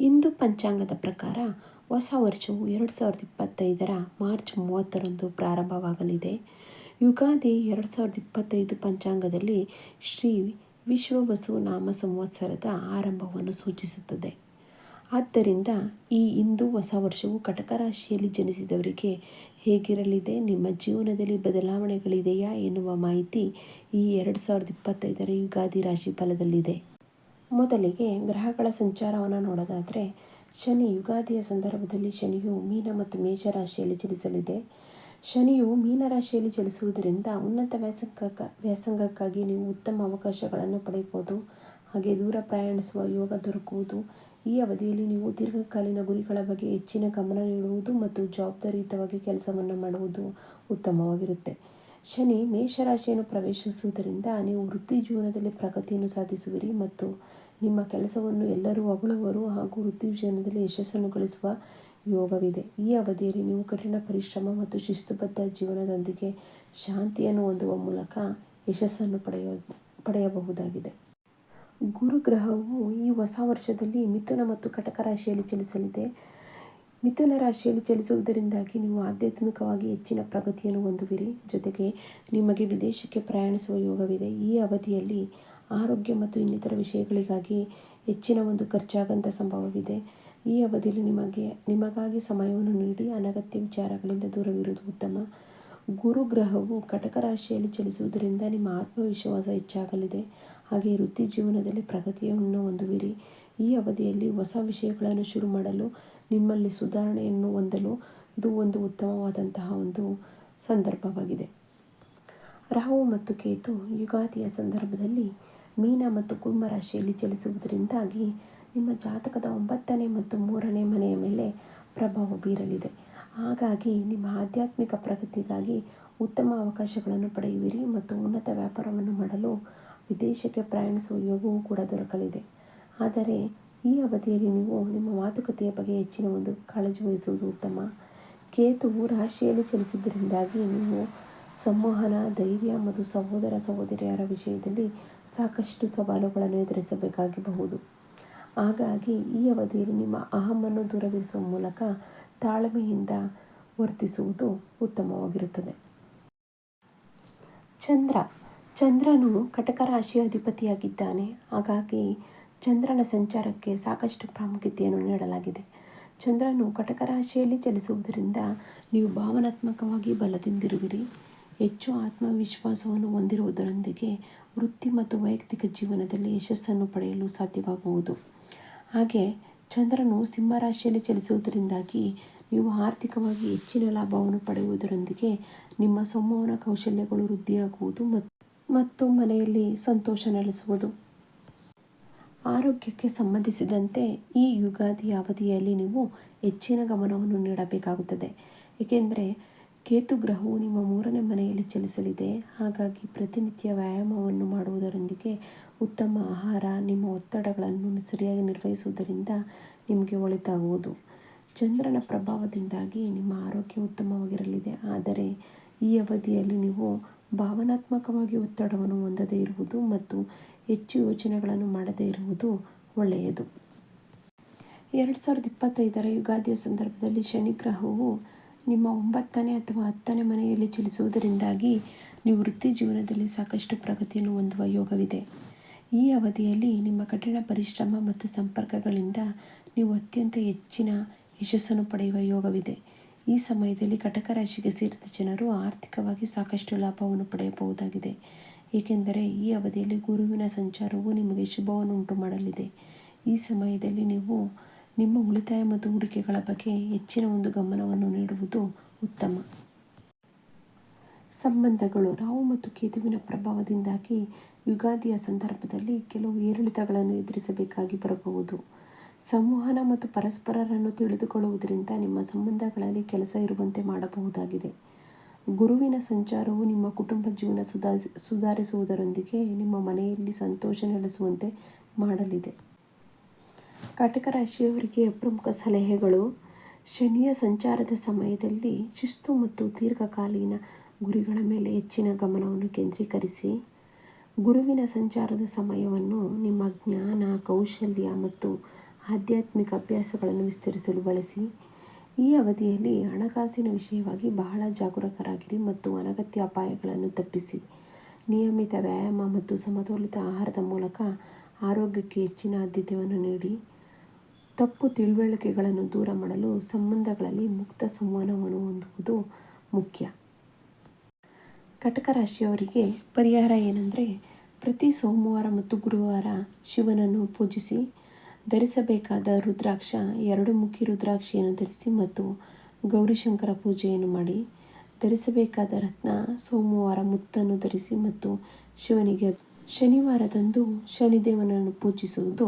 ಹಿಂದೂ ಪಂಚಾಂಗದ ಪ್ರಕಾರ ಹೊಸ ವರ್ಷವು ಎರಡು ಸಾವಿರದ ಇಪ್ಪತ್ತೈದರ ಮಾರ್ಚ್ ಮೂವತ್ತರಂದು ಪ್ರಾರಂಭವಾಗಲಿದೆ. ಯುಗಾದಿ ಎರಡು ಸಾವಿರದ ಇಪ್ಪತ್ತೈದು ಪಂಚಾಂಗದಲ್ಲಿ ಶ್ರೀ ವಿಶ್ವವಸು ನಾಮ ಸಂವತ್ಸರದ ಆರಂಭವನ್ನು ಸೂಚಿಸುತ್ತದೆ. ಆದ್ದರಿಂದ ಈ ಹಿಂದೂ ಹೊಸ ವರ್ಷವು ಕಟಕ ರಾಶಿಯಲ್ಲಿ ಜನಿಸಿದವರಿಗೆ ಹೇಗಿರಲಿದೆ, ನಿಮ್ಮ ಜೀವನದಲ್ಲಿ ಬದಲಾವಣೆಗಳಿದೆಯಾ ಎನ್ನುವ ಮಾಹಿತಿ ಈ ಎರಡು ಸಾವಿರದ ಇಪ್ಪತ್ತೈದರ ಯುಗಾದಿ ರಾಶಿ ಫಲದಲ್ಲಿದೆ. ಮೊದಲಿಗೆ ಗ್ರಹಗಳ ಸಂಚಾರವನ್ನು ನೋಡೋದಾದರೆ, ಶನಿ ಯುಗಾದಿಯ ಸಂದರ್ಭದಲ್ಲಿ ಶನಿಯು ಮೀನ ಮತ್ತು ಮೇಷ ರಾಶಿಯಲ್ಲಿ ಚಲಿಸಲಿದೆ. ಶನಿಯು ಮೀನ ರಾಶಿಯಲ್ಲಿ ಚಲಿಸುವುದರಿಂದ ಉನ್ನತ ವ್ಯಾಸಂಗ, ವ್ಯಾಸಂಗಕ್ಕಾಗಿ ನೀವು ಉತ್ತಮ ಅವಕಾಶಗಳನ್ನು ಪಡೆಯಬಹುದು. ಹಾಗೆ ದೂರ ಪ್ರಯಾಣಿಸುವ ಯೋಗ ದೊರಕುವುದು. ಈ ಅವಧಿಯಲ್ಲಿ ನೀವು ದೀರ್ಘಕಾಲೀನ ಗುರಿಗಳ ಬಗ್ಗೆ ಹೆಚ್ಚಿನ ಗಮನ ನೀಡುವುದು ಮತ್ತು ಜವಾಬ್ದಾರಿಯುತವಾಗಿ ಕೆಲಸವನ್ನು ಮಾಡುವುದು ಉತ್ತಮವಾಗಿರುತ್ತೆ. ಶನಿ ಮೇಷರಾಶಿಯನ್ನು ಪ್ರವೇಶಿಸುವುದರಿಂದ ನೀವು ವೃತ್ತಿ ಜೀವನದಲ್ಲಿ ಪ್ರಗತಿಯನ್ನು ಸಾಧಿಸುವಿರಿ ಮತ್ತು ನಿಮ್ಮ ಕೆಲಸವನ್ನು ಎಲ್ಲರೂ ಹೊಗಳುವರು ಹಾಗೂ ವೃತ್ತಿ ಜೀವನದಲ್ಲಿ ಯಶಸ್ಸನ್ನು ಗಳಿಸುವ ಯೋಗವಿದೆ. ಈ ಅವಧಿಯಲ್ಲಿ ನೀವು ಕಠಿಣ ಪರಿಶ್ರಮ ಮತ್ತು ಶಿಸ್ತುಬದ್ಧ ಜೀವನದೊಂದಿಗೆ ಶಾಂತಿಯನ್ನು ಹೊಂದುವ ಮೂಲಕ ಯಶಸ್ಸನ್ನು ಪಡೆಯ, ಪಡೆಯಬಹುದಾಗಿದೆ. ಗುರುಗ್ರಹವು ಈ ಹೊಸ ವರ್ಷದಲ್ಲಿ ಮಿಥುನ ಮತ್ತು ಕಟಕ ರಾಶಿಯಲ್ಲಿ ಚಲಿಸಲಿದೆ. ಮಿಥುನ ರಾಶಿಯಲ್ಲಿ ಚಲಿಸುವುದರಿಂದಾಗಿ ನೀವು ಆಧ್ಯಾತ್ಮಿಕವಾಗಿ ಹೆಚ್ಚಿನ ಪ್ರಗತಿಯನ್ನು ಹೊಂದುವಿರಿ. ಜೊತೆಗೆ ನಿಮಗೆ ವಿದೇಶಕ್ಕೆ ಪ್ರಯಾಣಿಸುವ ಯೋಗವಿದೆ. ಈ ಅವಧಿಯಲ್ಲಿ ಆರೋಗ್ಯ ಮತ್ತು ಇನ್ನಿತರ ವಿಷಯಗಳಿಗಾಗಿ ಹೆಚ್ಚಿನ ಒಂದು ಖರ್ಚಾಗಂಥ ಸಂಭವವಿದೆ. ಈ ಅವಧಿಯಲ್ಲಿ ನಿಮಗೆ, ನಿಮಗಾಗಿ ಸಮಯವನ್ನು ನೀಡಿ ಅನಗತ್ಯ ವಿಚಾರಗಳಿಂದ ದೂರವಿರುವುದು ಉತ್ತಮ. ಗುರುಗ್ರಹವು ಕಟಕ ರಾಶಿಯಲ್ಲಿ ಚಲಿಸುವುದರಿಂದ ನಿಮ್ಮ ಆತ್ಮವಿಶ್ವಾಸ ಹೆಚ್ಚಾಗಲಿದೆ. ಹಾಗೆ ವೃತ್ತಿ ಜೀವನದಲ್ಲಿ ಪ್ರಗತಿಯನ್ನು ಹೊಂದುವಿರಿ ಈ ಅವಧಿಯಲ್ಲಿ ಹೊಸ ವಿಷಯಗಳನ್ನು ಶುರು ಮಾಡಲು ನಿಮ್ಮಲ್ಲಿ ಸುಧಾರಣೆಯನ್ನು ಹೊಂದಲು ಇದು ಒಂದು ಉತ್ತಮವಾದಂತಹ ಒಂದು ಸಂದರ್ಭವಾಗಿದೆ. ರಾಹು ಮತ್ತು ಕೇತು ಯುಗಾದಿಯ ಸಂದರ್ಭದಲ್ಲಿ ಮೀನ ಮತ್ತು ಕುಂಭ ರಾಶಿಯಲ್ಲಿ ಚಲಿಸುವುದರಿಂದಾಗಿ ನಿಮ್ಮ ಜಾತಕದ ಒಂಬತ್ತನೇ ಮತ್ತು ಮೂರನೇ ಮನೆಯ ಮೇಲೆ ಪ್ರಭಾವ ಬೀರಲಿದೆ. ಹಾಗಾಗಿ ನಿಮ್ಮ ಆಧ್ಯಾತ್ಮಿಕ ಪ್ರಗತಿಗಾಗಿ ಉತ್ತಮ ಅವಕಾಶಗಳನ್ನು ಪಡೆಯುವಿರಿ ಮತ್ತು ಉನ್ನತ ವ್ಯಾಪಾರವನ್ನು ಮಾಡಲು ವಿದೇಶಕ್ಕೆ ಪ್ರಯಾಣಿಸುವ ಯೋಗವೂ ಕೂಡ ದೊರಕಲಿದೆ. ಆದರೆ ಈ ಅವಧಿಯಲ್ಲಿ ನೀವು ನಿಮ್ಮ ಮಾತುಕತೆಯ ಬಗ್ಗೆ ಹೆಚ್ಚಿನ ಒಂದು ಕಾಳಜಿ ವಹಿಸುವುದು ಉತ್ತಮ. ಕೇತುವು ರಾಶಿಯಲ್ಲಿ ಚಲಿಸಿದ್ದರಿಂದಾಗಿ ನೀವು ಸಂವಹನ ಧೈರ್ಯ ಮತ್ತು ಸಹೋದರ ಸಹೋದರಿಯರ ವಿಷಯದಲ್ಲಿ ಸಾಕಷ್ಟು ಸವಾಲುಗಳನ್ನು ಎದುರಿಸಬೇಕಾಗಬಹುದು. ಹಾಗಾಗಿ ಈ ಅವಧಿಯಲ್ಲಿ ನಿಮ್ಮ ಅಹಮನ್ನು ದೂರವಿರಿಸುವ ಮೂಲಕ ತಾಳ್ಮೆಯಿಂದ ವರ್ತಿಸುವುದು ಉತ್ತಮವಾಗಿರುತ್ತದೆ. ಚಂದ್ರ. ಚಂದ್ರನು ಕಟಕ ರಾಶಿಯ ಅಧಿಪತಿಯಾಗಿದ್ದಾನೆ. ಹಾಗಾಗಿ ಚಂದ್ರನ ಸಂಚಾರಕ್ಕೆ ಸಾಕಷ್ಟು ಪ್ರಾಮುಖ್ಯತೆಯನ್ನು ನೀಡಲಾಗಿದೆ. ಚಂದ್ರನು ಕಟಕ ರಾಶಿಯಲ್ಲಿ ಚಲಿಸುವುದರಿಂದ ನೀವು ಭಾವನಾತ್ಮಕವಾಗಿ ಬಲದಿಂದಿರುವಿರಿ. ಹೆಚ್ಚು ಆತ್ಮವಿಶ್ವಾಸವನ್ನು ಹೊಂದಿರುವುದರೊಂದಿಗೆ ವೃತ್ತಿ ಮತ್ತು ವೈಯಕ್ತಿಕ ಜೀವನದಲ್ಲಿ ಯಶಸ್ಸನ್ನು ಪಡೆಯಲು ಸಾಧ್ಯವಾಗುವುದು. ಹಾಗೆ ಚಂದ್ರನು ಸಿಂಹರಾಶಿಯಲ್ಲಿ ಚಲಿಸುವುದರಿಂದಾಗಿ ನೀವು ಆರ್ಥಿಕವಾಗಿ ಹೆಚ್ಚಿನ ಲಾಭವನ್ನು ಪಡೆಯುವುದರೊಂದಿಗೆ ನಿಮ್ಮ ಸಂವಹನ ಕೌಶಲ್ಯಗಳು ವೃದ್ಧಿಯಾಗುವುದು ಮತ್ತು ಮನೆಯಲ್ಲಿ ಸಂತೋಷ ನೆಲೆಸುವುದು. ಆರೋಗ್ಯಕ್ಕೆ ಸಂಬಂಧಿಸಿದಂತೆ ಈ ಯುಗಾದಿ ಅವಧಿಯಲ್ಲಿ ನೀವು ಹೆಚ್ಚಿನ ಗಮನವನ್ನು ನೀಡಬೇಕಾಗುತ್ತದೆ. ಏಕೆಂದರೆ ಕೇತು ಗ್ರಹವು ನಿಮ್ಮ ಮೂರನೇ ಮನೆಯಲ್ಲಿ ಚಲಿಸಲಿದೆ. ಹಾಗಾಗಿ ಪ್ರತಿನಿತ್ಯ ವ್ಯಾಯಾಮವನ್ನು ಮಾಡುವುದರೊಂದಿಗೆ ಉತ್ತಮ ಆಹಾರ, ನಿಮ್ಮ ಒತ್ತಡಗಳನ್ನು ಸರಿಯಾಗಿ ನಿರ್ವಹಿಸುವುದರಿಂದ ನಿಮಗೆ ಒಳಿತಾಗುವುದು. ಚಂದ್ರನ ಪ್ರಭಾವದಿಂದಾಗಿ ನಿಮ್ಮ ಆರೋಗ್ಯ ಉತ್ತಮವಾಗಿರಲಿದೆ. ಆದರೆ ಈ ಅವಧಿಯಲ್ಲಿ ನೀವು ಭಾವನಾತ್ಮಕವಾಗಿ ಒತ್ತಡವನ್ನು ಹೊಂದದೇ ಇರುವುದು ಮತ್ತು ಹೆಚ್ಚು ಯೋಚನೆಗಳನ್ನು ಮಾಡದೇ ಇರುವುದು ಒಳ್ಳೆಯದು. ಎರಡು ಸಾವಿರದ ಇಪ್ಪತ್ತೈದರ ಯುಗಾದಿಯ ಸಂದರ್ಭದಲ್ಲಿ ಶನಿ ಗ್ರಹವು ನಿಮ್ಮ ಒಂಬತ್ತನೇ ಅಥವಾ ಹತ್ತನೇ ಮನೆಯಲ್ಲಿ ಚಲಿಸುವುದರಿಂದಾಗಿ ನೀವು ವೃತ್ತಿ ಜೀವನದಲ್ಲಿ ಸಾಕಷ್ಟು ಪ್ರಗತಿಯನ್ನು ಹೊಂದುವ ಯೋಗವಿದೆ. ಈ ಅವಧಿಯಲ್ಲಿ ನಿಮ್ಮ ಕಠಿಣ ಪರಿಶ್ರಮ ಮತ್ತು ಸಂಪರ್ಕಗಳಿಂದ ನೀವು ಅತ್ಯಂತ ಹೆಚ್ಚಿನ ಯಶಸ್ಸನ್ನು ಪಡೆಯುವ ಯೋಗವಿದೆ. ಈ ಸಮಯದಲ್ಲಿ ಕಟಕ ರಾಶಿಗೆ ಸೇರಿದ ಜನರು ಆರ್ಥಿಕವಾಗಿ ಸಾಕಷ್ಟು ಲಾಭವನ್ನು ಪಡೆಯಬಹುದಾಗಿದೆ. ಏಕೆಂದರೆ ಈ ಅವಧಿಯಲ್ಲಿ ಗುರುವಿನ ಸಂಚಾರವು ನಿಮಗೆ ಶುಭವನ್ನು ಉಂಟು ಮಾಡಲಿದೆ. ಈ ಸಮಯದಲ್ಲಿ ನೀವು ನಿಮ್ಮ ಉಳಿತಾಯ ಮತ್ತು ಹೂಡಿಕೆಗಳ ಬಗ್ಗೆ ಹೆಚ್ಚಿನ ಒಂದು ಗಮನವನ್ನು ನೀಡುವುದು ಉತ್ತಮ. ಸಂಬಂಧಗಳು ರಾಹು ಮತ್ತು ಕೇತುವಿನ ಪ್ರಭಾವದಿಂದಾಗಿ ಯುಗಾದಿಯ ಸಂದರ್ಭದಲ್ಲಿ ಕೆಲವು ಏರಿಳಿತಗಳನ್ನು ಎದುರಿಸಬೇಕಾಗಿ ಬರಬಹುದು. ಸಂವಹನ ಮತ್ತು ಪರಸ್ಪರರನ್ನು ತಿಳಿದುಕೊಳ್ಳುವುದರಿಂದ ನಿಮ್ಮ ಸಂಬಂಧಗಳಲ್ಲಿ ಕೆಲಸ ಇರುವಂತೆ ಮಾಡಬಹುದಾಗಿದೆ. ಗುರುವಿನ ಸಂಚಾರವು ನಿಮ್ಮ ಕುಟುಂಬ ಜೀವನ ಸುಧಾರಿಸಿ, ಸುಧಾರಿಸುವುದರೊಂದಿಗೆ ನಿಮ್ಮ ಮನೆಯಲ್ಲಿ ಸಂತೋಷ ನೆಲೆಸುವಂತೆ ಮಾಡಲಿದೆ. ಕಟಕ ರಾಶಿಯವರಿಗೆ ಪ್ರಮುಖ ಸಲಹೆಗಳು. ಶನಿಯ ಸಂಚಾರದ ಸಮಯದಲ್ಲಿ ಶಿಸ್ತು ಮತ್ತು ದೀರ್ಘಕಾಲೀನ ಗುರಿಗಳ ಮೇಲೆ ಹೆಚ್ಚಿನ ಗಮನವನ್ನು ಕೇಂದ್ರೀಕರಿಸಿ. ಗುರುವಿನ ಸಂಚಾರದ ಸಮಯವನ್ನು ನಿಮ್ಮ ಜ್ಞಾನ, ಕೌಶಲ್ಯ ಮತ್ತು ಆಧ್ಯಾತ್ಮಿಕ ಅಭ್ಯಾಸಗಳನ್ನು ವಿಸ್ತರಿಸಲು ಬಳಸಿ. ಈ ಅವಧಿಯಲ್ಲಿ ಹಣಕಾಸಿನ ವಿಷಯವಾಗಿ ಬಹಳ ಜಾಗರೂಕರಾಗಿರಿ ಮತ್ತು ಅನಗತ್ಯ ಅಪಾಯಗಳನ್ನು ತಪ್ಪಿಸಿ. ನಿಯಮಿತ ವ್ಯಾಯಾಮ ಮತ್ತು ಸಮತೋಲಿತ ಆಹಾರದ ಮೂಲಕ ಆರೋಗ್ಯಕ್ಕೆ ಹೆಚ್ಚಿನ ಆದ್ಯತೆಯನ್ನು ನೀಡಿ ತಪ್ಪು ತಿಳುವಳಿಕೆಗಳನ್ನು ದೂರ ಮಾಡಲು ಸಂಬಂಧಗಳಲ್ಲಿ ಮುಕ್ತ ಸಂವಹನವನ್ನು ಹೊಂದುವುದು ಮುಖ್ಯ. ಕಟಕ ರಾಶಿಯವರಿಗೆ ಪರಿಹಾರ ಏನೆಂದರೆ ಪ್ರತಿ ಸೋಮವಾರ ಮತ್ತು ಗುರುವಾರ ಶಿವನನ್ನು ಪೂಜಿಸಿ, ಧರಿಸಬೇಕಾದ ರುದ್ರಾಕ್ಷ, ಎರಡು ಮುಖಿ ರುದ್ರಾಕ್ಷಿಯನ್ನು ಧರಿಸಿ ಮತ್ತು ಗೌರಿಶಂಕರ ಪೂಜೆಯನ್ನು ಮಾಡಿ, ಧರಿಸಬೇಕಾದ ರತ್ನ ಸೋಮವಾರ ಮುತ್ತನ್ನು ಧರಿಸಿ ಮತ್ತು ಶಿವನಿಗೆ ಶನಿವಾರದಂದು ಶನಿದೇವನನ್ನು ಪೂಜಿಸುವುದು